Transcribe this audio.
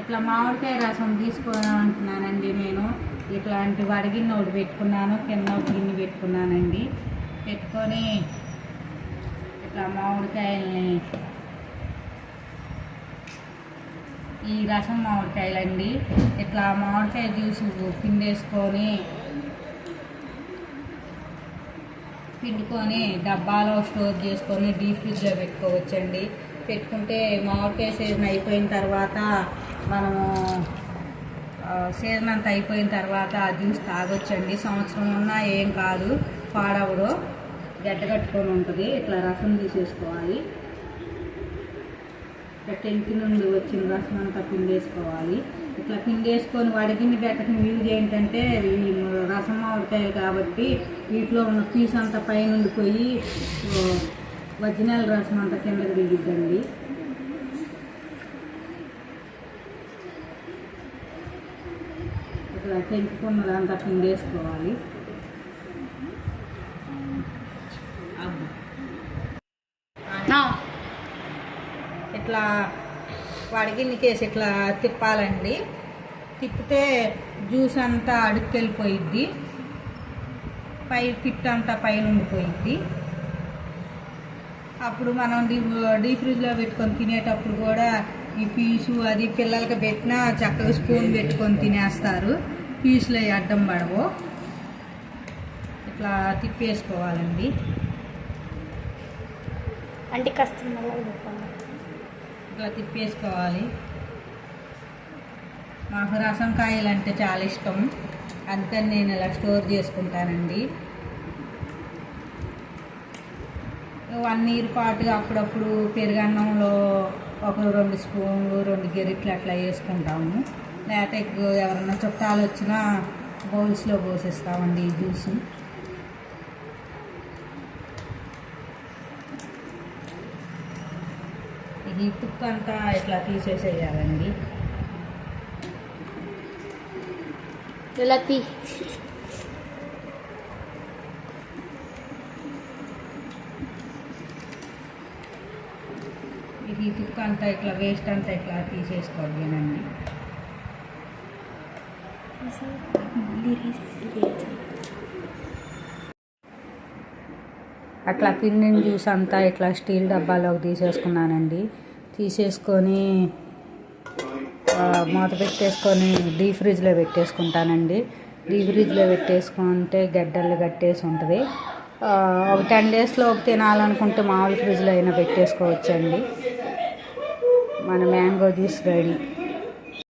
ఇట్లా మామిడికాయ రసం తీసుకోవాలంటున్నానండి నేను. ఇట్లాంటి వడగిన్నె ఒకటి పెట్టుకున్నాను కింద ఒక గిన్నె పెట్టుకున్నానండి. పెట్టుకొని ఇట్లా మామిడికాయల్ని ఈ రసం మామిడికాయలండి. ఇట్లా మామిడికాయ జ్యూస్ పిండేసుకొని పిండుకొని డబ్బాలో స్టోర్ చేసుకొని డీప్ ఫ్రిడ్జ్లో పెట్టుకోవచ్చండి. పెట్టుకుంటే మామిడికాయ సీజన్ అయిపోయిన తర్వాత మనము సీజన్ అంతా అయిపోయిన తర్వాత ఆ జ్యూస్ తాగొచ్చండి. సంవత్సరం ఉన్నా ఏం కాదు పాడవదు గడ్డ కట్టుకొని ఉంటుంది. ఇట్లా రసం తీసేసుకోవాలి. ఇట్లా టెంకి నుండి వచ్చిన రసం అంతా పిండేసుకోవాలి. ఇట్లా పిండేసుకొని వడికింది పెట్టడం యూజ్ ఏంటంటే ఈ రసం మామిడికాయలు కాబట్టి వీటిలో ఉన్న పీస్ అంతా పైనుండి పోయి ఓ, రసం అంతా కిందకి దిగిద్దండి. ఇట్లా తెంపుకున్నదంతా పిండేసుకోవాలి. ఇట్లా వడిగిన్నికేసి ఇట్లా తిప్పాలండి. తిప్పితే జ్యూస్ అంతా అడుక్కెళ్ళిపోయిద్ది. పై పిట్ అంతా పైన ఉండిపోయిద్ది అప్పుడు మనం డీ డీ ఫ్రిడ్జ్లో పెట్టుకొని తినేటప్పుడు కూడా ఈ పీసు అది పిల్లలకి పెట్టినా చక్కగా స్పూన్ పెట్టుకొని తినేస్తారు. పీసులు అడ్డం పడవు. ఇట్లా తిప్పేసుకోవాలండి. అంటే కష్టం ఇట్లా తిప్పేసుకోవాలి. మాకు రసం కాయలు అంటే చాలా ఇష్టం. అందుకని నేను ఇలా స్టోర్ చేసుకుంటానండి. వన్ ఇయర్ పాటుగా అప్పుడప్పుడు పెరుగన్నంలో ఒక రెండు స్పూన్లు రెండు గెరిట్లు అట్లా వేసుకుంటాము. లేకపోతే ఎవరన్నా చుట్టాలు వచ్చినా బౌల్స్లో పోసేస్తామండి ఈ జ్యూస్. ఈ తుక్కు అంతా ఇట్లా తీసేసేయాలండి. ఇలా తీ. ఇది తుక్కు అంతా ఇట్లా వేస్ట్ అంతా ఇట్లా తీసేసుకోవాలండి అట్లా పిండిన జ్యూస్ అంతా ఇట్లా స్టీల్ డబ్బాలోకి తీసేసుకున్నానండి. తీసేసుకొని మూత పెట్టేసుకొని డీ ఫ్రిడ్జ్లో పెట్టేసుకుంటానండి. డీ ఫ్రిడ్జ్లో పెట్టేసుకుంటే గడ్డలు కట్టేసి ఉంటుంది. ఒక టెన్ డేస్లో తినాలనుకుంటే మామూలు ఫ్రిడ్జ్లో అయినా పెట్టేసుకోవచ్చండి. మన మ్యాంగో జ్యూస్ రెడీ